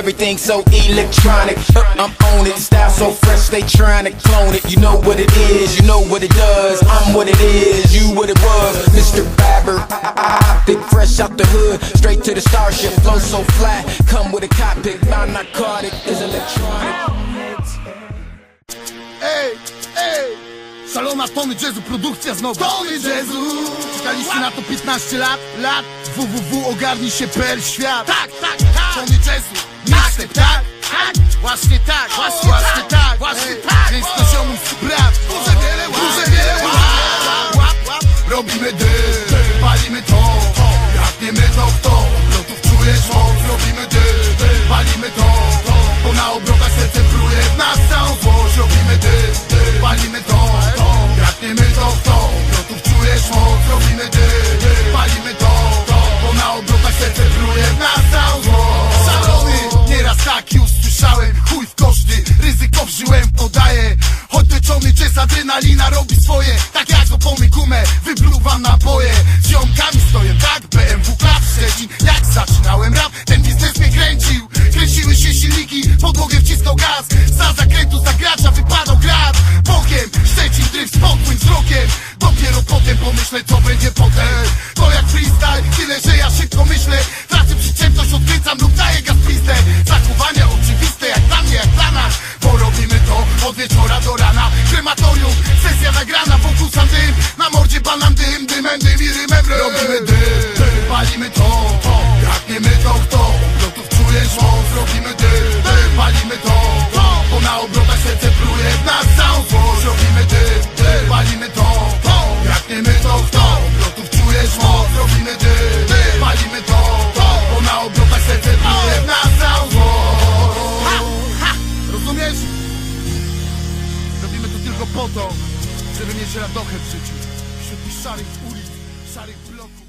Everything so electronic. I'm on it. Style so fresh, they trying to clone it. You know what it is, you know what it does. I'm what it is, you what it was. Mr. Barber, optic, fresh out the hood, straight to the starship. Flow so flat, come with a cockpit. My narcotic is electronic. Ej, ej! Szalona tony jazzu, produkcja znowu Tony jazzu! Czekaliście na to 15 lat? Lat? www, ogarnij się per świat Tak, tak, tak! Tony jazzu, mixtape, tak? Tak! Właśnie tak, właśnie, właśnie tak, właśnie tak! Więc to ziomuś brat, duże wiele duże wiele łap, Robimy dym, palimy to, jak nie my to kto? Obrotów czujesz moc, robimy dym, palimy to, bo na obrotach serce pruje w nas całą złość Robimy dym, palimy to, tak już słyszałem, chuj w koszty, ryzyko wziąłem, podaję. Choć leczony jazz, adrenalina robi swoje Tak jak opony gumę, wypluwam naboje Z ziomkami stoję, tak, BMW Szczecin Jak zaczynałem rap, ten biznes mnie kręcił. Kręciły się silniki, podłogę wciskał gaz. Za zakrętu, za gracza wypadał grad. Bokiem, Szczecin, dryf, spokój wzrokiem. Dopiero potem pomyślę, co będzie potem. To jak freestyle, wieczora do rana. Krematorium, sesja nagrana, wokół sam dym. Na mordzie banan dym, dymem dym i rymem. Rym Robimy dym, palimy to, tylko po to, żeby mieć radochę w życiu. Wśród tych szarych ulic, szarych bloków